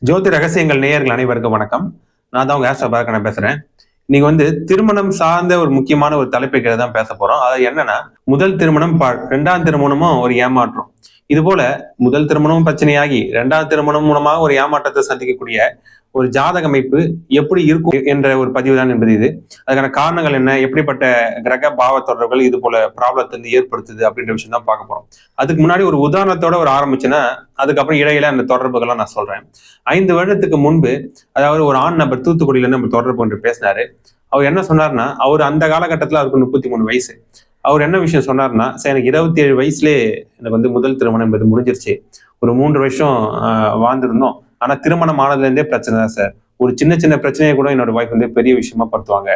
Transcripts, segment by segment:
ஜோதி ரகசியங்கள் நேயர்கள் அனைவருக்கும் வணக்கம். நான் தான் உங்க ஆஸ்ட்ரா பேசுறேன். நீங்க வந்து திருமணம் சார்ந்த ஒரு முக்கியமான ஒரு தலைப்பை கீழே தான் பேச போறோம். அது என்னன்னா முதல் திருமணம் பா- ரெண்டாம் திருமணமும் ஒரு ஏமாற்றம். இது போல முதல் திருமணமும் பிரச்சனையாகி ரெண்டாம் திருமணம் மூலமாக ஒரு ஏமாற்றத்தை சந்திக்கக்கூடிய ஒரு ஜாதக அமைப்பு எப்படி இருக்கும் என்ற ஒரு பதிவு தான் என்பது இது. அதுக்கான காரணங்கள் என்ன? எப்படிப்பட்ட கிரக பாவ தொடர்புகள் இது போல ப்ராப்ளத்தை வந்து ஏற்படுத்துது அப்படின்ற விஷயம் தான் பார்க்க போறோம். அதுக்கு முன்னாடி ஒரு உதாரணத்தோட ஒரு ஆரம்பிச்சுன்னா அதுக்கப்புறம் இடையில அந்த தொடர்புகள்லாம் நான் சொல்றேன். ஐந்து வருடத்துக்கு முன்பு அதாவது ஒரு ஆண் நபர் தூத்துக்குடியில இருந்து நம்ம தொடர்பு என்று பேசினாரு. அவர் என்ன சொன்னார்னா அவர் அந்த காலகட்டத்தில் அவருக்கு முப்பத்தி மூணு வயசு. அவர் என்ன விஷயம் சொன்னார்னா சார் எனக்கு இருபத்தி ஏழு வயசுலேயே எனக்கு வந்து முதல் திருமணம் என்பது முடிஞ்சிருச்சு. ஒரு மூன்று வருஷம் வாழ்ந்திருந்தோம். ஆனா திருமணம் ஆனதுல இருந்தே பிரச்சனை தான் சார் ஒரு சின்ன சின்ன பிரச்சனையை கூட என்னோட ஒய்ஃப் வந்து பெரிய விஷயமா படுத்துவாங்க.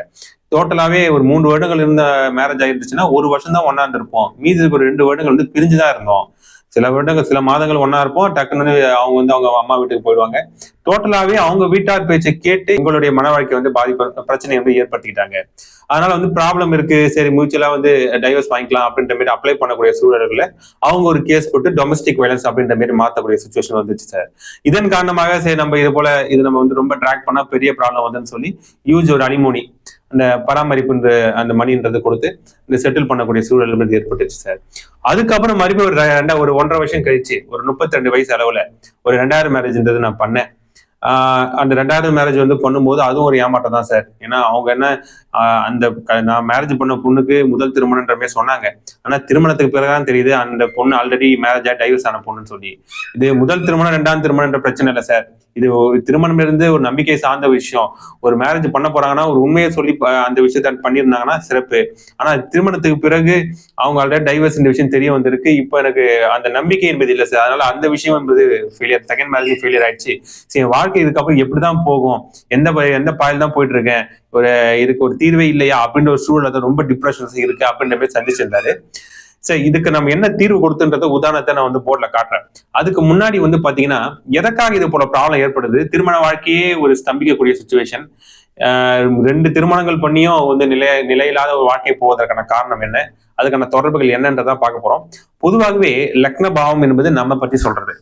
டோட்டலாவே ஒரு மூன்று வருடங்கள் இருந்த மேரேஜ் ஆகிருந்துச்சுன்னா ஒரு வருஷம் தான் ஒன்னா இருந்திருப்போம் மீதி ஒரு ரெண்டு வருடங்கள் வந்து பிரிஞ்சுதான் இருந்தோம். சில வருடங்கள் சில மாதங்கள் ஒன்னா இருப்போம். டக்குன்னு அவங்க வந்து அவங்க அம்மா வீட்டுக்கு போயிடுவாங்க. டோட்டலாவே அவங்க வீட்டார் பேச்சை கேட்டு எங்களுடைய மன வாழ்க்கை வந்து பாதிப்பு பிரச்சனை வந்து ஏற்படுத்திக்கிட்டாங்க. அதனால வந்து ப்ராப்ளம் இருக்கு. சரி மியூச்சுவலா வந்து டைவர்ஸ் வாங்கிக்கலாம் அப்படின்ற மாதிரி அப்ளை பண்ணக்கூடிய சூழல்ல அவங்க ஒரு கேஸ் போட்டு டொமஸ்டிக் வயலன்ஸ் அப்படின்ற மாதிரி மாத்தக்கூடிய சுச்சுவேஷன் வந்துச்சு சார் இதன் காரணமாக சரி நம்ம இது போல இது நம்ம வந்து ரொம்ப ட்ராக் பண்ணா பெரிய ப்ராப்ளம் வந்துன்னு சொல்லி யூஸ் ஒரு அனிமோனி அந்த பராமரிப்புன்ற அந்த மணின்றது கொடுத்து இந்த செட்டில் பண்ணக்கூடிய சூழல் வந்து ஏற்பட்டுச்சு சார் அதுக்கப்புறம் மறுபடியும் ஒரு ரெ- ரெண்டா ஒரு ஒன்றரை வருஷம் கழிச்சு ஒரு முப்பத்தி ரெண்டு வயசு அளவுல ஒரு ரெண்டாயிரம் மேரேஜ்ன்றது நான் பண்ணேன். அந்த ரெண்டாயிரம் மேரேஜ் வந்து பண்ணும்போது அதுவும் ஒரு ஏமாட்டம் தான் சார் ஏன்னா அவங்க என்ன அந்த நான் மேரேஜ் பண்ண பொண்ணுக்கு முதல் திருமணன்ற மாதிரி சொன்னாங்க. ஆனா திருமணத்துக்கு பிறகுதான் தெரியுது அந்த பொண்ணு ஆல்ரெடி மேரேஜ் ஆகி டைவர்ஸ் ஆன பொண்ணுன்னு சொல்லி. இது முதல் திருமணம் ரெண்டாம் திருமணம்ன்ற பிரச்சனை இல்லை சார் இது ஒரு திருமணம் இருந்து ஒரு நம்பிக்கை சார்ந்த விஷயம். ஒரு மேரேஜ் பண்ண போறாங்கன்னா ஒரு உண்மையை சொல்லி ப- அந்த விஷயத்த பண்ணியிருந்தாங்கன்னா சிறப்பு. ஆனா திருமணத்துக்கு பிறகு அவங்க ஆல்ரெடி டைவர்ஸ் இந்த விஷயம் தெரிய வந்திருக்கு. இப்போ எனக்கு அந்த நம்பிக்கை என்பது இல்லை சார் அதனால அந்த விஷயம் என்பது ஃபெயிலியர் செகண்ட் மேரேஜ் ஃபெயிலியர் ஆயிடுச்சு. சரி என் வாழ்க்கை இதுக்கப்புறம் எப்படிதான் போகும்? எந்த ப- எந்த பாயில் தான் போயிட்டு இருக்கேன் ஒரு இதுக்கு ஒரு தீர்வே இல்லையா? அப்படின்ற ஒரு சூழல் ரொம்ப டிப்ரெஷன்ஸ் இருக்கு அப்படின்ற மாதிரி சந்திச்சிருந்தாரு. சரி இதுக்கு நம்ம என்ன தீர்வு கொடுத்துன்றத உதாரணத்தை நான் வந்து போர்ட்ல காட்டுறேன். அதுக்கு முன்னாடி வந்து பாத்தீங்கன்னா எதற்காக இது போல ப்ராப்ளம் ஏற்படுது? திருமண வாழ்க்கையே ஒரு ஸ்தம்பிக்கக்கூடிய சுச்சுவேஷன் ரெண்டு திருமணங்கள் பண்ணியும் வந்து நிலை நிலையில்லாத ஒரு வாழ்க்கை போவதற்கான காரணம் என்ன? அதுக்கான தொடர்புகள் என்னன்றதான் பார்க்க போறோம். பொதுவாகவே லக்ன பாவம் என்பது நம்ம பத்தி சொல்றது.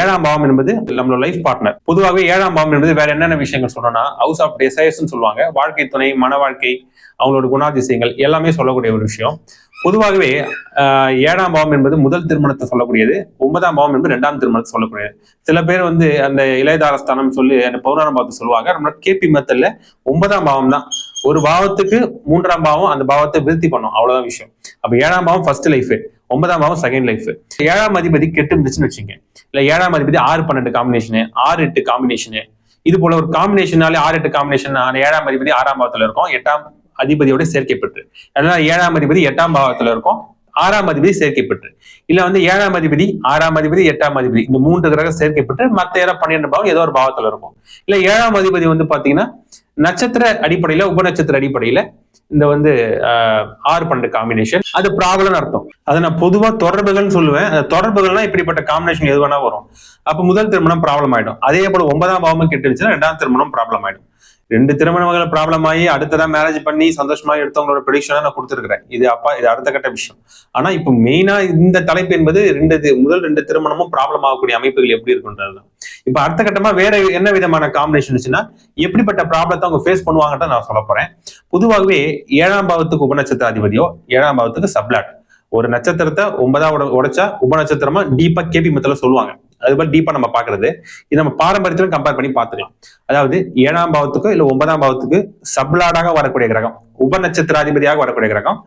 ஏழாம் பாவம் என்பது நம்மளோட லைஃப் பார்ட்னர் பொதுவாகவே ஏழாம் பாவம் என்பது வேற என்னென்ன விஷயங்கள் சொல்லணும்னா ஹவுஸ் ஆஃப் டிசைர்ஸ்னு சொல்லுவாங்க. வாழ்க்கை துணை மன வாழ்க்கை அவங்களோட குணாதிசயங்கள் எல்லாமே சொல்லக்கூடிய ஒரு விஷயம். பொதுவாகவே ஏழாம் பாவம் என்பது முதல் திருமணத்தை சொல்லக்கூடியது ஒன்பதாம் பாவம் என்பது ரெண்டாம் திருமணத்தை சொல்லக்கூடியது. சில பேர் வந்து அந்த இளையதாரஸ்தானம் சொல்லி அந்த பௌராணம் பாவத்தை சொல்லுவாங்க. நம்ம கேபி மத்தல்ல ஒன்பதாம் பாவம் தான். ஒரு பாவத்துக்கு மூன்றாம் பாவம் அந்த பாவத்தை விருத்தி பண்ணும். அவ்வளவுதான் விஷயம். அப்ப ஏழாம் பாவம் ஃபர்ஸ்ட் லைஃப் ஒன்பதாம் பாவம் செகண்ட் லைஃப் ஏழாம் அதிபதி கெட்டு இருந்துச்சுன்னு வச்சுங்க இல்ல ஏழாம் அதிபதி ஆறு பன்னெண்டு காம்பினேஷனு ஆறு எட்டு காம்பினேஷனு இது போல ஒரு காம்பினேஷனாலே ஆறு எட்டு காம்பினேஷன் ஏழாம் அதிபதி ஆறாம் பாவத்துல இருக்கும். எட்டாம் அதிபதியோட சேர்க்கை பெற்று அதனால ஏழாம் அதிபதி எட்டாம் பாவத்துல இருக்கும். ஆறாம் அதிபதி சேர்க்கை பெற்று இல்ல வந்து ஏழாம் அதிபதி ஆறாம் அதிபதி எட்டாம் அதிபதி. இந்த மூன்று கிரகம் சேர்க்கை பெற்று மத்த ஏற பன்னிரெண்டு பாவம் ஏதோ ஒரு பாவத்துல இருக்கும். இல்ல ஏழாம் அதிபதி வந்து பாத்தீங்கன்னா நட்சத்திர அடிப்படையில உபநட்சத்திர அடிப்படையில இந்த வந்து ஆஹ், ஆறு பன்னெண்டு காம்பினேஷன் அது ப்ராப்ளம் அர்த்தம். அதை நான் பொதுவா தொடர்புகள்னு சொல்லுவேன். அந்த தொடர்புகள்லாம் இப்படிப்பட்ட காம்பினேஷன் எது வேணா வரும். அப்ப முதல் திருமணம் ப்ராப்ளம் ஆயிடும் அதே போல ஒன்பதாம் பாவமும் கெட்டுருச்சுன்னா ரெண்டாம் திருமணம் ப்ராப்ளம் ஆயிடும் ரெண்டு திருமணங்கள் ப்ராப்ளம் ஆகி அடுத்ததான் மேரேஜ் பண்ணி சந்தோஷமாக எடுத்தவங்களோட ப்ரெடிக்ஷனை நான் கொடுத்துருக்கிறேன். இது அப்பா இது அடுத்த கட்ட விஷயம். ஆனால் இப்போ மெயினாக இந்த தலைப்பு என்பது ரெண்டு முதல் ரெண்டு திருமணமும் ப்ராப்ளம் ஆகக்கூடிய அமைப்புகள் எப்படி இருக்குன்றது இப்போ அடுத்த கட்டமாக வேற என்ன விதமான காம்பினேஷன் இருந்துச்சுன்னா எப்படிப்பட்ட ப்ராப்ளத்தை அவங்க ஃபேஸ் பண்ணுவாங்கன்ற நான் சொல்ல போறேன். பொதுவாகவே ஏழாம் பாவத்துக்கு உபநட்சத்திர அதிபதியோ ஏழாம் பாவத்துக்கு சப்ளாட். ஒரு நட்சத்திரத்தை ஒன்பதாவோட உடைச்சா உபநட்சத்திரமா டீப்பா கேபி மத்தில சொல்லுவாங்க. அது போல டீப்பா நம்ம பாக்குறது இது நம்ம பாரம்பரியத்திலும் கம்பேர் பண்ணி பார்த்துக்கலாம். அதாவது ஏழாம் பாவத்துக்கு இல்ல ஒன்பதாம் பாவத்துக்கு சப்ளாடாக வரக்கூடிய கிரகம் உபநட்சத்திராதிபதியாக வரக்கூடிய கிரகம்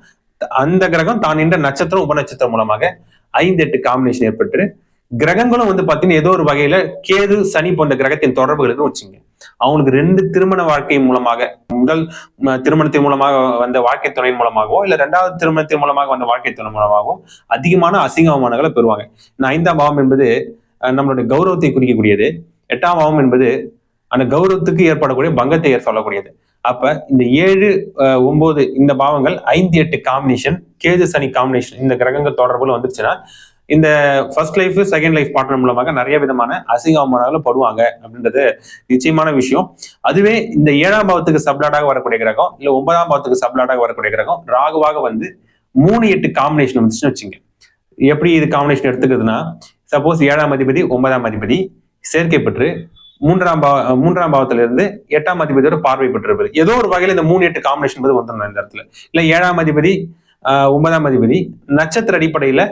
அந்த கிரகம் தான் நின்ற நட்சத்திரம் உபநட்சத்திரம் மூலமாக ஐந்து எட்டு காம்பினேஷன் ஏற்பட்டு கிரகங்களும் வந்து பாத்தீங்கன்னா ஏதோ ஒரு வகையில கேது சனி போன்ற கிரகத்தின் தொடர்புகள் வச்சுங்க. அவங்களுக்கு ரெண்டு திருமண வாழ்க்கை மூலமாக முதல் திருமணத்தின் மூலமாக வந்த வாழ்க்கை துணை மூலமாகவோ இல்ல ரெண்டாவது திருமணத்தின் மூலமாக வந்த வாழ்க்கை துணை மூலமாகவோ அதிகமான அசிங்க அவமானங்களை பெறுவாங்க. இந்த ஐந்தாம் பாவம் என்பது நம்மளுடைய கௌரவத்தை குறிக்கக்கூடியது. எட்டாம் பாவம் என்பது அந்த கௌரவத்துக்கு ஏற்படக்கூடிய பங்கத்தை சொல்லக்கூடியது. அப்ப இந்த ஏழு ஒன்பது இந்த பாவங்கள் ஐந்து எட்டு காம்பினேஷன் கேது சனி காம்பினேஷன் இந்த கிரகங்கள் தொடர்புல வந்துருச்சுன்னா இந்த first life second life partner மூலமாக நிறைய விதமான அசிங்கவமானங்களும் படுவாங்க அப்படின்றது நிச்சயமான விஷயம். அதுவே இந்த ஏழாம் பாவத்துக்கு சப்ளாடாக வரக்கூடிய கிரகம் இல்ல ஒன்பதாம் பாவத்துக்கு சப்ளாடாக வரக்கூடிய கிரகம் ராகுவாக வந்து மூணு எட்டு காம்பினேஷன் வந்துச்சுன்னு வச்சுங்க. எப்படி இது காம்பினேஷன் எடுத்துக்கிறதுனா சப்போஸ் ஏழாம் அதிபதி ஒன்பதாம் அதிபதி சேர்க்கை பெற்று மூன்றாம் பாவ மூன்றாம் பாவத்துல இருந்து எட்டாம் அதிபதியோட பார்வை பெற்றிருப்பாரு. ஏதோ ஒரு வகையில இந்த மூணு எட்டு காம்பினேஷன் வந்து வந்துடணும் இந்த இடத்துல. இல்ல ஏழாம் அதிபதி ஒன்பதாம் அதிபதி நட்சத்திர அடிப்படையில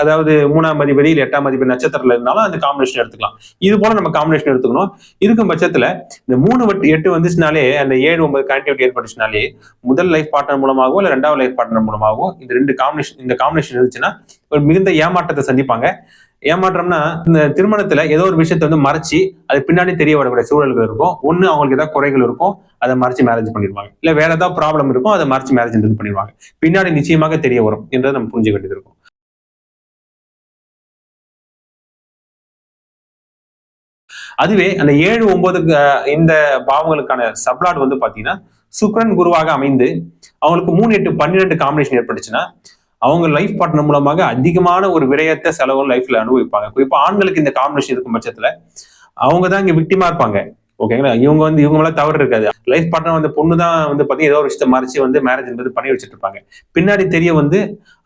அதாவது மூணாம் அதிபதி இல்ல எட்டாம் அதிபதி நட்சத்திரத்துல இருந்தாலும் அந்த காம்பினேஷன் எடுத்துக்கலாம். இது போல நம்ம காம்பினேஷன் எடுத்துக்கணும். இருக்கும் பட்சத்துல இந்த மூணு வட்டு எட்டு வந்துச்சுனாலே அந்த ஏழு ஒன்பது கனெக்டிவிட்டி ஏற்பட்டுச்சுனாலே முதல் லைஃப் பார்ட்னர் மூலமாகவோ இல்ல ரெண்டாவது லைஃப் பார்ட்னர் மூலமாகவோ இந்த ரெண்டு காம்பினேஷன் இந்த காம்பினேஷன் இருந்துச்சுன்னா ஒரு மிகுந்த ஏமாற்றத்தை சந்திப்பாங்க. ஏமாற்றம்னா இந்த திருமணத்துல ஏதோ ஒரு விஷயத்தை வந்து மறைச்சு அது பின்னாடி தெரிய வரக்கூடிய சூழல்கள் இருக்கும். ஒன்னு அவங்களுக்கு ஏதாவது குறைகள் இருக்கும் அதை மறைச்சு மேரேஜ் பண்ணிடுவாங்க. இல்ல வேற ஏதாவது ப்ராப்ளம் இருக்கும் அதை மறைச்சு மேரேஜ் இது பண்ணிடுவாங்க. பின்னாடி நிச்சயமாக தெரிய வரும் என்றதை நம்ம புரிஞ்சுக்க வேண்டியது இருக்கும். அதுவே அந்த ஏழு ஒன்பது இந்த பாவங்களுக்கான சப்ளாட் வந்து பாத்தீங்கன்னா சுக்ரன் குருவாக அமைந்து அவங்களுக்கு மூணு எட்டு பன்னிரெண்டு காம்பினேஷன் ஏற்பட்டுச்சுன்னா அவங்க லைஃப் பார்ட்னர் மூலமாக அதிகமான ஒரு விரயத்தை செலவு லைஃப்ல அனுபவிப்பாங்க. குறிப்பா ஆண்களுக்கு இந்த காம்பினேஷன் இருக்கும் பட்சத்துல அவங்க தான் இங்க விக்டிமா இருப்பாங்க. ஓகேங்களா? இவங்க வந்து இவங்க மேலே தவறு இருக்காது. லைஃப் பார்ட்னர் வந்து பொண்ணு தான் வந்து பார்த்தீங்கன்னா ஏதோ ஒரு விஷயத்தை மறைச்சு வந்து மேரேஜ் பண்ணி வச்சுட்டு இருப்பாங்க பின்னாடி தெரிய வந்து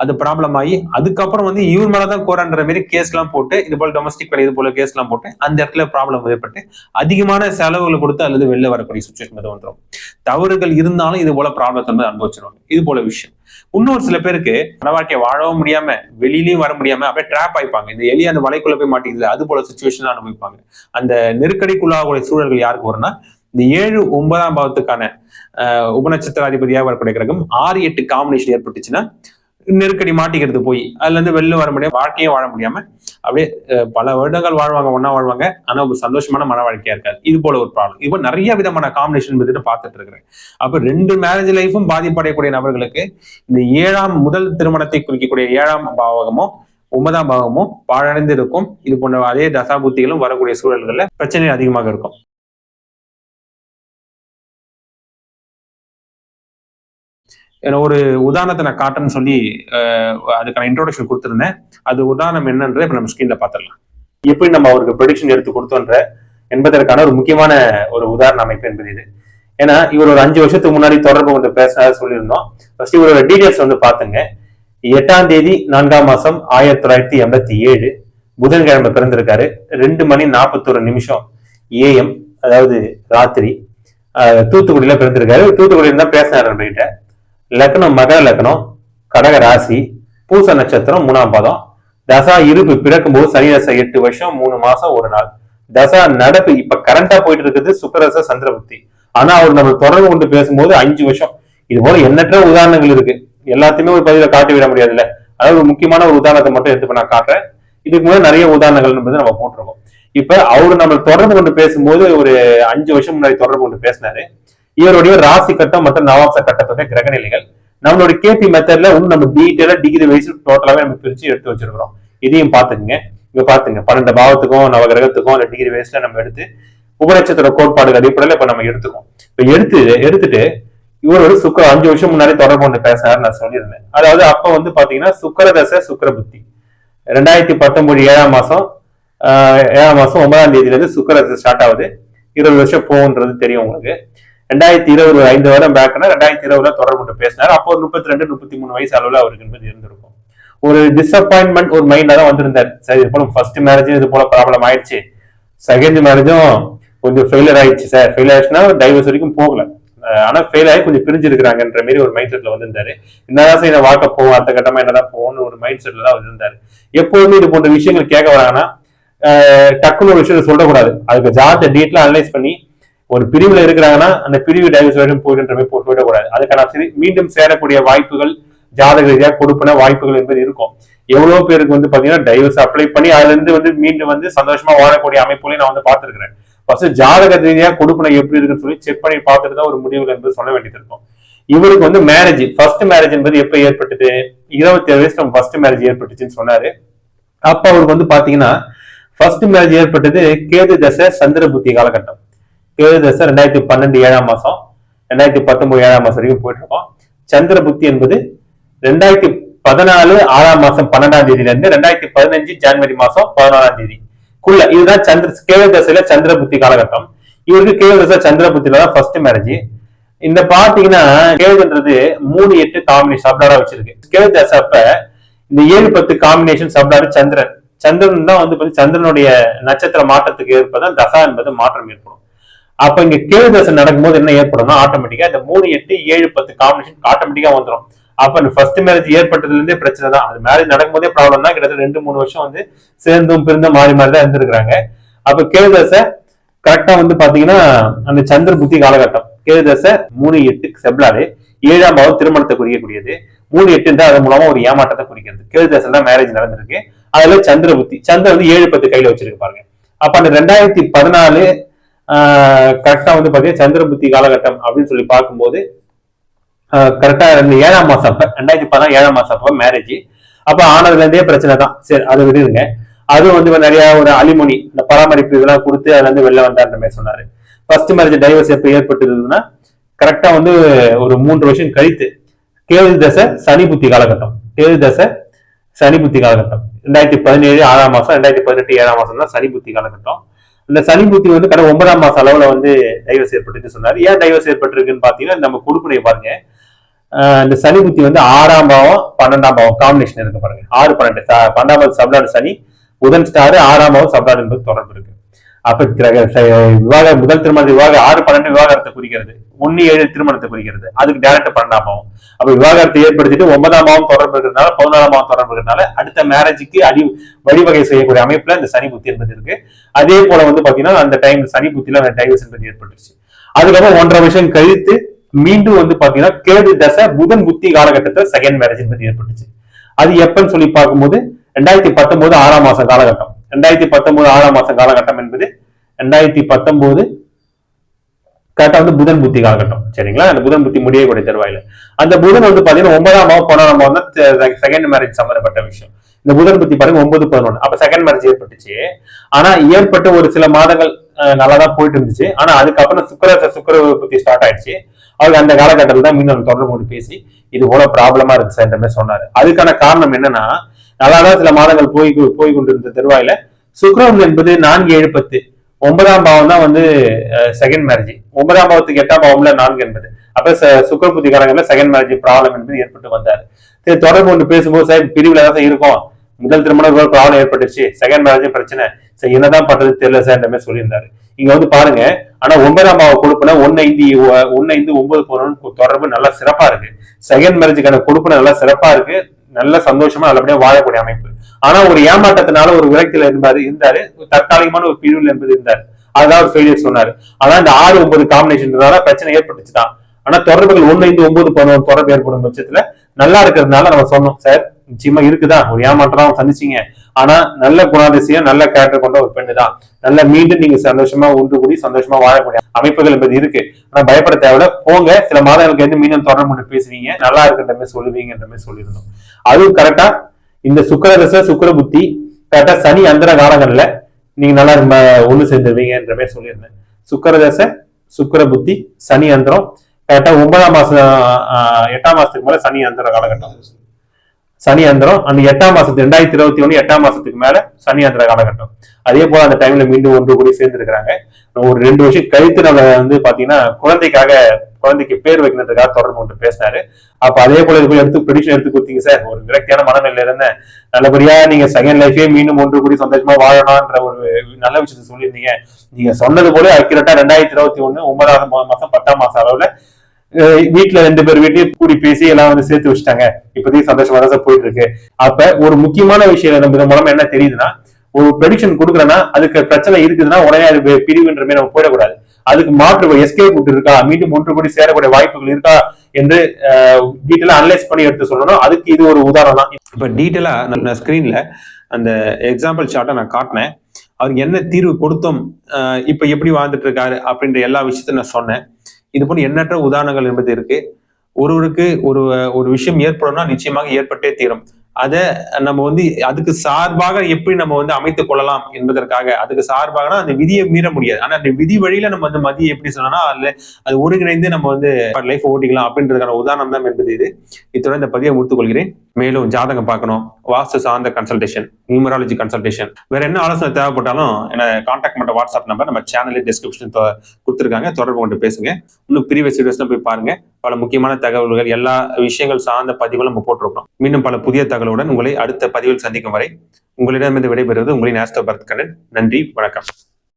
அது ப்ராப்ளம் ஆகி அதுக்கப்புறம் வந்து இவர் மேலதான் கோரான்ற மாதிரி கேஸ்லாம் போட்டு இது போல டொமஸ்டிக் இது போல கேஸ்லாம் போட்டு அந்த இடத்துல ப்ராப்ளம் ஏற்பட்டு அதிகமான செலவுகளை கொடுத்து அல்லது வெளில வரக்கூடிய சுச்சுவேஷன் வந்து வந்துடும் தவறுகள் இருந்தாலும் இது போல ப்ராப்ளத்தை வந்து அனுபவிச்சிருவாங்க. இது போல விஷயம். இன்னொரு சில பேருக்கு மன வாழ்க்கையை வாழவும் முடியாம வெளியிலயும் வர முடியாம அப்படியே ட்ராப் ஆயிப்பாங்க. இந்த எலி அந்த வலைக்குள்ள போய் மாட்டேங்குது அது போல சுச்சுவேஷன் அனுபவிப்பாங்க. அந்த நெருக்கடிக்குள்ளாகக்கூடிய சூழல்கள் யாருக்கு வரும்னா இந்த ஏழு ஒன்பதாம் பாவத்துக்கான உபநட்சத்திராதிபதியாக வரக்கூடிய கிரகம் ஆறு எட்டு காம்பினேஷன் ஏற்பட்டுச்சுன்னா நெருக்கடி மாட்டிக்கிறது போய் அதுல இருந்து வெளில வர முடியாம வாழ்க்கையும் வாழ முடியாம அப்படியே பல வருடங்கள் வாழ்வாங்க ஒன்னா வாழ்வாங்க ஆனா ஒரு சந்தோஷமான மன வாழ்க்கையா இருக்காது. இது போல ஒரு ப்ராப்ளம் இப்போ நிறைய விதமான காம்பினேஷன் வந்துட்டு பார்த்துட்டு இருக்கிறேன். அப்ப ரெண்டு மேரேஜ் லைஃபும் பாதிப்படையக்கூடிய நபர்களுக்கு இந்த ஏழாம் முதல் திருமணத்தை குறிக்கக்கூடிய ஏழாம் பாவகமும் ஒன்பதாம் பாகமும் பாழடைந்து இருக்கும். இது போன்ற அதே தசாபுத்திகளும் வரக்கூடிய சூழல்கள்ல பிரச்சனை அதிகமாக இருக்கும். ஒரு உதாரணத்தை நான் காட்டுறேன்னு சொல்லி அதுக்கான இன்ட்ரோடக்ஷன் கொடுத்துருந்தேன். அது உதாரணம் என்னன்ற இப்ப நம்ம ஸ்கிரீன்ல பாத்திரலாம் எப்படி நம்ம அவருக்கு ப்ரொடிக்ஷன் எடுத்து கொடுத்தோன்ற என்பதற்கான ஒரு முக்கியமான ஒரு உதாரண அமைப்பு என்பது இது. ஏன்னா இவர் ஒரு அஞ்சு வருஷத்துக்கு முன்னாடி தொடர்பு கொண்டு பேச சொல்லியிருந்தோம். ஃபர்ஸ்ட் இவரோட டீடைல்ஸ் வந்து பாத்துங்க எட்டாம் தேதி நான்காம் மாசம் ஆயிரத்தி தொள்ளாயிரத்தி எண்பத்தி ஏழு புதன்கிழமை பிறந்திருக்காரு. ரெண்டு மணி நாற்பத்தொரு நிமிஷம் ஏஎம் அதாவது ராத்திரி தூத்துக்குடியில பிறந்திருக்காரு. தூத்துக்குடியில தான் பேசினார் அப்படின்ட்டு லக்னம் மகர லக்னம் கடக ராசி பூச நட்சத்திரம் மூணாம் பாதம். தசா இருப்பு பிறக்கும் போது சனி தசை எட்டு வருஷம் மூணு மாசம் ஒரு நாள். தசா நடப்பு இப்ப கரண்டா போயிட்டு இருக்குது சுக்கரச சந்திரபுத்தி ஆனா அவர் நம்ம தொடர்பு கொண்டு பேசும்போது அஞ்சு வருஷம். இது போல எண்ணற்ற உதாரணங்கள் இருக்கு. எல்லாத்தையுமே ஒரு பதில காட்டி விட முடியாதுல்ல. அதாவது ஒரு முக்கியமான ஒரு உதாரணத்தை மட்டும் எடுத்து நான் காட்டுறேன். இதுக்கு முன்னாடி நிறைய உதாரணங்கள் என்பது நம்ம போட்டிருக்கோம். இப்ப அவரு நம்ம தொடர்பு கொண்டு பேசும்போது ஒரு அஞ்சு வருஷம் முன்னாடி தொடர்பு கொண்டு பேசினாரு. இவருடைய ராசி கட்டம் மற்றும் நவாம்ச கட்டத்துடைய கிரகநிலைகள் நம்மளுடைய கேபி மெத்தட்ல இன்னும் நம்ம டீட்டெயிலா டிகிரி வைஸ் டோட்டலாவே நம்ம பிரிச்சு எடுத்து வச்சிருக்கிறோம். இதையும் பாத்துக்கங்க இங்க பாத்துங்க பன்னெண்டு பாவத்துக்கும் நவகிரகத்துக்கும் அந்த டிகிரி வைஸ்ல நம்ம எடுத்து உபநட்சத்திர கோட்பாடுகள் அடிப்படையில இப்ப நம்ம எடுத்துக்கோம் இப்ப எடுத்து எடுத்துட்டு இவர் ஒரு சுக்கர அஞ்சு வருஷம் முன்னாடி தொடர்பு கொண்டு பேசினார் நான் சொல்லியிருந்தேன். அதாவது அப்ப வந்து பாத்தீங்கன்னா சுக்கர தசை சுக்கர புத்தி. ரெண்டாயிரத்தி பத்தொன்பது ஏழாம் மாசம் ஏழாம் மாசம் ஒன்பதாம் தேதியில இருந்து சுக்கர தசை ஸ்டார்ட் ஆகுது. இருபது வருஷம் போகுன்றது தெரியும் உங்களுக்கு. ரெண்டாயிரத்தி இருபது ஐந்து வருடம் பேக்னா ரெண்டாயிரத்தி இருபதுல தொடர்பு கொண்டு பேசினார். அப்போ ஒரு முப்பத்தி ரெண்டு முப்பத்தி மூணு வயசு அளவுல அவருக்கு என்பது இருந்திருக்கும். ஒரு டிசப்பாயின்மெண்ட் ஒரு மைண்ட்ல தான் வந்திருந்தார். சார் இது போல ஃபர்ஸ்ட் மேரேஜும் இது போல ப்ராப்ளம் ஆயிடுச்சு. செகண்ட் மேரேஜும் கொஞ்சம் ஃபெயிலியர் ஆயிடுச்சு சார் ஃபெயில் ஆயிடுச்சுன்னா டைவர்ஸ் வரைக்கும் போகல. ஆனா ஃபெயில் ஆகி கொஞ்சம் பிரிஞ்சிருக்கிறாங்கன்ற மாதிரி ஒரு மைண்ட் செட்ல வந்திருந்தாரு. என்னதான் செய்ய வாழ்க்கை போவோம் அடுத்த கட்டமா என்னதான் போகணும்னு ஒரு மைண்ட் செட்ல தான் வந்திருந்தாரு எப்போதுமே இது போன்ற விஷயங்கள் கேட்க வராங்கன்னா டக்குன்னு ஒரு விஷயத்த சொல்லக்கூடாது. அதுக்கு ஜாத்த டீட்லாம் அனலைஸ் பண்ணி ஒரு பிரிவுல இருக்கிறாங்கன்னா அந்த பிரிவு டைவர்ஸ் வரைக்கும் போயிடுன்ற மாதிரி போட்டு விடக்கூடாது. அதுக்கான மீண்டும் சேரக்கூடிய வாய்ப்புகள் ஜாதக ரீதியாக கொடுப்பின வாய்ப்புகள் என்பது இருக்கும். எவ்வளவு பேருக்கு வந்து பாத்தீங்கன்னா டைவர்ஸ் அப்ளை பண்ணி அதுல இருந்து வந்து மீண்டும் வந்து சந்தோஷமா வாழக்கூடிய அமைப்புகளையும் நான் வந்து பார்த்திருக்கிறேன். ஃபர்ஸ்ட் ஜாதக ரீதியாக கொடுப்பின எப்படி இருக்குன்னு சொல்லி செக் பண்ணி பார்த்துட்டு தான் ஒரு முடிவுகள் என்பது சொல்ல வேண்டியது இருக்கும். இவருக்கு வந்து மேரேஜ் ஃபர்ஸ்ட் மேரேஜ் என்பது எப்ப ஏற்பட்டது? இருபத்தி ஏழு வயசு ஃபர்ஸ்ட் மேரேஜ் ஏற்பட்டுச்சுன்னு சொன்னாரு. அப்ப அவருக்கு வந்து பாத்தீங்கன்னா ஃபர்ஸ்ட் மேரேஜ் ஏற்பட்டது கேது தசை சந்திர புத்தி காலகட்டம். ஏழு தசை ரெண்டாயிரத்தி பன்னெண்டு ஏழாம் மாசம் ரெண்டாயிரத்தி பத்தொன்பது ஏழாம் மாசம் வரைக்கும் போயிட்டு இருக்கோம் சந்திர புத்தி என்பது ரெண்டாயிரத்தி பதினாலு ஆறாம் மாசம் பன்னெண்டாம் தேதியில இருந்து ரெண்டாயிரத்தி பதினஞ்சு ஜனவரி மாசம் பதினாலாம் தேதி. குள்ள இதுதான் சந்திர கேது தசையில சந்திர புத்தி காலகட்டம். இவருக்கு கேது தசை சந்திர புத்தில தான் ஃபர்ஸ்ட் மேரேஜ் இந்த பாத்தீங்கன்னா கேதுன்றது மூணு எட்டு காம்பினேஷன் சப்டாரா வச்சிருக்கு. கேது தசை அப்ப இந்த ஏழு பத்து காம்பினேஷன் சப்டாரு சந்திரன். சந்திரன் தான் வந்து பாத்தீங்கன்னா சந்திரனுடைய நட்சத்திர மாற்றத்துக்கு ஏற்பதான் தசா என்பது மாற்றம் ஏற்படும். அப்ப இங்க கேது தசை நடக்கும்போது என்ன ஏற்படும்னா ஆட்டோமேட்டிக்கா இந்த மூணு எட்டு ஏழு பத்து காம்பினேஷன் ஆட்டோமேட்டிக்கா வந்துடும் அப்ப ஃபர்ஸ்ட் மேரேஜ் ஏற்பட்டதுல இருந்தே பிரச்சனை தான். அது மேரேஜ் நடக்கும்போதே ப்ராப்ளம் தான். கிட்டத்தட்ட ரெண்டு மூணு வருஷம் வந்து சேர்ந்தும் பிறந்தும் மாறி மாறி தான் இருந்திருக்கிறாங்க. அப்ப கேது தசை கரெக்டா வந்து பாத்தீங்கன்னா அந்த சந்திர புத்தி காலகட்டம். கேது தசை மூணு எட்டு செப்லாறு ஏழாம் பாவம் திருமணத்தை குறிக்கக்கூடியது. மூணு எட்டு தான் அதன் மூலமா ஒரு ஏமாற்றத்தை குறிக்கிறது. கேது தசை தான் மேரேஜ் நடந்திருக்கு. அதுல சந்திர புத்தி சந்திர வந்து ஏழு பத்து கையில வச்சிருக்கு பாருங்க. அப்ப அந்த ரெண்டாயிரத்தி பதினாலு கரெக்டா வந்து பாத்தீங்கன்னா சந்திர புத்தி காலகட்டம் அப்படின்னு சொல்லி பார்க்கும்போது கரெக்டா இந்த ஏழாம் மாசம் அப்ப ரெண்டாயிரத்தி பதினாலு ஏழாம் மாசம் அப்ப மேரேஜ் அப்ப ஆனதுல இருந்தே பிரச்சனை தான். சரி அதை விடுங்க அதுவும் வந்து நிறைய ஒரு அலிமொழி இந்த பராமரிப்பு இதெல்லாம் கொடுத்து அதுல இருந்து வெளில வந்தார் மாதிரி சொன்னாரு. ஃபர்ஸ்ட் மேரேஜ் டைவர்ஸ் எப்ப ஏற்பட்டதுன்னா கரெக்டா வந்து ஒரு மூன்று வருஷம் கழித்து கேது தசை சனி புத்தி காலகட்டம். கேது தசை சனி புத்தி காலகட்டம். ரெண்டாயிரத்தி பதினேழு ஆறாம் மாசம் ரெண்டாயிரத்தி பதினெட்டு ஏழாம் மாசம் தான் சனி புத்தி காலகட்டம். இந்த சனி புத்தி வந்து கடை ஒன்பதாம் மாச அளவுல வந்து டைவர்ஸ் ஏற்பட்டுன்னு சொன்னாரு. ஏன் டைவர்ஸ் ஏற்பட்டிருக்குன்னு பாத்தீங்கன்னா நம்ம கொடுப்பினை பாருங்க. இந்த சனி புத்தி வந்து ஆறாம் பாவம் பன்னெண்டாம் பாவம் காம்பினேஷன் இருக்கு பாருங்க. ஆறு பன்னெண்டு பன்னெண்டாம் சப்ளாடு சனி புதன் ஸ்டாரு ஆறாம் பாவம் சப்ளாடு என்பது தொடர்பு இருக்கு. அப்ப கிரக விவாக முதல் திருமண விவாக ஆறு பன்னெண்டு விவாகரத்தை குறிக்கிறது. ஒன்னு ஏழு திருமணத்தை குறிக்கிறது. அதுக்கு டேரக்ட் பன்னெண்டாம் பாவம். அப்ப விவாகரத்தை ஏற்படுத்திட்டு ஒன்பதாம் பாவம் தொடர்பு இருக்கிறதுனால பதினாலாம் பாவம் தொடர்பு இருக்கிறதுனால அடுத்த மேரேஜுக்கு அடி வழிவகை செய்யக்கூடிய அமைப்புல இந்த சனி புத்தி என்பது இருக்கு. அதே போல வந்து பாத்தீங்கன்னா அந்த டைம் சனி புத்தியில டைவர்ஸ் என்பது ஏற்பட்டுருச்சு. அதுக்கப்புறம் ஒன்றரை வருஷம் கழித்து மீண்டும் வந்து பாத்தீங்கன்னா கேது தசை புதன் புத்தி காலகட்டத்தில் செகண்ட் மேரேஜ் என்பது ஏற்பட்டுச்சு அது எப்பன்னு சொல்லி பார்க்கும்போது ரெண்டாயிரத்தி பத்தொன்பது ஆறாம் மாசம் காலகட்டம். ரெண்டாயிரத்தி பத்தொன்பது ஆறாம் மாசம் காலகட்டம் என்பது ரெண்டாயிரத்தி பத்தொன்பது கரெக்டா வந்து புதன் புத்தி காலகட்டம். சரிங்களா? அந்த புதன் புத்தி முடியக்கூடிய தருவாயில அந்த புதன் வந்து பாத்தீங்கன்னா ஒன்பதாம் மாதம் பன்னெண்டாம் மாதம் தான் செகண்ட் மேரேஜ் சம்பந்தப்பட்ட விஷயம். இந்த புதன் புத்தி பாருங்க ஒன்பது பதினொன்று அப்ப செகண்ட் மேரேஜ் ஏற்பட்டுச்சு. ஆனா ஏற்பட்ட ஒரு சில மாதங்கள் அஹ், நல்லா தான் போயிட்டு இருந்துச்சு ஆனா அதுக்கப்புறம் சுக்கர சுக்கர புத்தி ஸ்டார்ட் ஆயிடுச்சு. அவர் அந்த காலகட்டத்தில் தான் மீண்டும் தொடர்பு கொண்டு பேசி இது போல ப்ராப்ளமா இருக்கு சார் மாதிரி சொன்னாரு. அதுக்கான காரணம் என்னன்னா நல்லாதான் சில மாதங்கள் போய் போய் கொண்டிருந்த தருவாயில சுக்கிரன் என்பது நான்கு ஏழு பத்து. ஒன்பதாம் பாவம் தான் வந்து செகண்ட் மேரேஜ் ஒன்பதாம் பாவத்துக்கு எட்டாம் பாவம்ல நான்கு என்பது. அப்ப சுக்கர புத்தி காலங்கள்ல செகண்ட் மேரேஜ் ப்ராப்ளம் என்பது ஏற்பட்டு வந்தாரு. சரி தொடர்பு கொண்டு பேசும்போது சார் பிரிவுல தான் சார் இருக்கும். முதல் திருமணம் ஒரு ப்ராப்ளம் ஏற்பட்டுச்சு செகண்ட் மேரேஜ் பிரச்சனை. சரி என்னதான் பண்றது தெரியல சார் மாதிரி சொல்லியிருந்தாரு. இங்க வந்து பாருங்க ஆனா ஒன்பதாம் பாவ கொடுப்புல ஒன்னு ஐந்து ஒன்னு ஐந்து ஒன்பது போனோம்னு தொடர்பு நல்லா சிறப்பா இருக்கு. செகண்ட் மேரேஜுக்கான கொடுப்பு நல்லா சிறப்பா இருக்கு. நல்ல சந்தோஷமா நல்லபடியா வாழக்கூடிய அமைப்பு. ஆனா ஒரு ஏமாற்றத்தினால ஒரு விரக்தியில இருந்தாரு இருந்தாரு ஒரு தற்காலிகமான ஒரு பிரிவுல என்பது இருந்தாரு. அதுதான் ஒரு ஃபெயிலியர் சொன்னாரு. அதான் இந்த ஆறு ஒன்பது காம்பினேஷன்றதால பிரச்சனை ஏற்பட்டுச்சு தான் ஆனா தொடர்புகள் ஒன்னு ஐந்து ஒன்பது பதினொன்று தொடர்பு ஏற்படும் பட்சத்துல நல்லா இருக்கிறதுனால நம்ம சொன்னோம் சார். நிச்சயமா இருக்குதான் ஒரு ஏமாற்றம் சந்திச்சீங்க. ஆனா நல்ல குணாதிசயம் நல்ல கேரக்டர் கொண்ட ஒரு பெண்ணு தான் நல்ல மீண்டும் நீங்க சந்தோஷமா ஒன்று கூடி சந்தோஷமா வாழக்கூடிய அமைப்புகள் என்பது இருக்கு. ஆனா பயப்பட தேவையில்ல. போங்க. சில மாதங்களுக்கு வந்து மீண்டும் தொடர்பு கொண்டு பேசுவீங்க. நல்லா இருக்குன்ற மாதிரி சொல்லுவீங்கன்ற மாதிரி சொல்லியிருந்தோம். அதுவும் கரெக்டா இந்த சுக்கரதச சுக்கர புத்தி கரெக்டா சனி அந்தர காலங்கள்ல நீங்க நல்லா ஒண்ணு சேர்ந்துருவீங்கன்ற மாதிரி சொல்லியிருந்தேன். சுக்கரதசை சுக்கர புத்தி சனி அந்தரம் கரெக்டா ஒன்பதாம் மாசம் ஆஹ், எட்டாம் மாசத்துக்கு மேல சனி அந்தர காலகட்டம். சனியாந்திரம் அந்த எட்டாம் மாசத்து ரெண்டாயிரத்தி இருபத்தி ஒண்ணு எட்டாம் மாசத்துக்கு மேல சனியாந்திர காலகட்டம். அதே போல அந்த டைம்ல மீண்டும் ஒன்று கூடி சேர்ந்து இருக்கிறாங்க ஒரு ரெண்டு வருஷம் கழித்து நம்ம வந்து பாத்தீங்கன்னா குழந்தைக்காக குழந்தைக்கு பேர் வைக்கிறதுக்காக தொடர்பு கொண்டு பேசினாரு. அப்ப அதே போல இது போய் எடுத்து ப்ரெடிஷன் எடுத்து கொடுத்தீங்க சார். ஒரு விரக்தியான மனநிலையில இருந்தேன் நல்லபடியா நீங்க செகண்ட் லைஃபே மீண்டும் ஒன்று கூடி சந்தோஷமா வாழணும்ன்ற ஒரு நல்ல விஷயத்த சொல்லியிருந்தீங்க. நீங்க சொன்னது போல அக்யூரேட்டா ரெண்டாயிரத்தி இருபத்தி ஒண்ணு ஒன்பதாவது மாசம் பத்தாம் மாசம் அளவுல வீட்டுல ரெண்டு பேர் வீட்டையும் கூடி பேசி எல்லாம் வந்து சேர்த்து வச்சுட்டாங்க. இப்போதைக்கு சந்தோஷமா தான் போயிட்டு இருக்கு. அப்ப ஒரு முக்கியமான விஷயம் நம்ம இது மூலமா என்ன தெரியுதுன்னா ஒரு ப்ரெடிக்ஷன் கொடுக்குறேன்னா அதுக்கு பிரச்சனை இருக்குதுன்னா உடனே அது பிரிவுன்ற மாதிரி நம்ம போயிடக்கூடாது. அதுக்கு மாற்று எஸ்கேப் விட்டு இருக்கா? மீண்டும் ஒன்று கூடி சேரக்கூடிய வாய்ப்புகள் இருக்கா? என்று டீட்டெயிலா அனலைஸ் பண்ணி எடுத்து சொல்லணும். அதுக்கு இது ஒரு உதாரணம் தான். இப்ப டீட்டெயிலா நான் ஸ்கிரீன்ல அந்த எக்ஸாம்பிள் ஷார்ட்டை நான் காட்டினேன். அவருக்கு என்ன தீர்வு கொடுத்தோம்? இப்ப எப்படி வாழ்ந்துட்டு இருக்காரு? அப்படின்ற எல்லா விஷயத்தையும் நான் சொன்னேன். இது போல எண்ணற்ற உதாரணங்கள் என்பது இருக்கு. ஒருவருக்கு ஒரு ஒரு விஷயம் ஏற்படும்னா நிச்சயமாக ஏற்பட்டே தீரும். அதை நம்ம வந்து அதுக்கு சார்பாக எப்படி நம்ம வந்து அமைத்துக் கொள்ளலாம் என்பதற்காக அதுக்கு சார்பாகனா அந்த விதியை மீற முடியாது. ஆனா அந்த விதி வழியில நம்ம வந்து மதியை எப்படி சொன்னோம்னா அதுல அது ஒருங்கிணைந்து நம்ம வந்து லைஃப் ஓட்டிக்கலாம் அப்படின்றதுக்கான உதாரணம் தான் என்பது இது. இத்துடன் இந்த பதிவை முடித்துக் கொள்கிறேன். மேலும் ஜாதகம் பார்க்கணும். வாஸ்து சார்ந்த கன்சல்டேஷன் நியூமராலஜி கன்சல்டேஷன் வேற என்ன ஆலோசனை தேவைப்பட்டாலும் என்ன காண்டாக்ட் பண்ண வாட்ஸ்அப் நம்பர் நம்ம சேனலில் டிஸ்கிரிப்ஷன் கொடுத்துருக்காங்க. தொடர்பு கொண்டு பேசுங்க. இன்னும் ப்ரீவியஸ் வீடியோஸ்லாம் போய் பாருங்க. பல முக்கியமான தகவல்கள் எல்லா விஷயங்கள் சார்ந்த பதிவுகளும் நம்ம போட்டிருக்கோம். மீண்டும் பல புதிய தகவலுடன் உங்களை அடுத்த பதிவில் சந்திக்கும் வரை உங்களிடமிருந்து விடைபெறுவது உங்களின் ஆஸ்தோ பரத் கண்ணன் நன்றி வணக்கம்.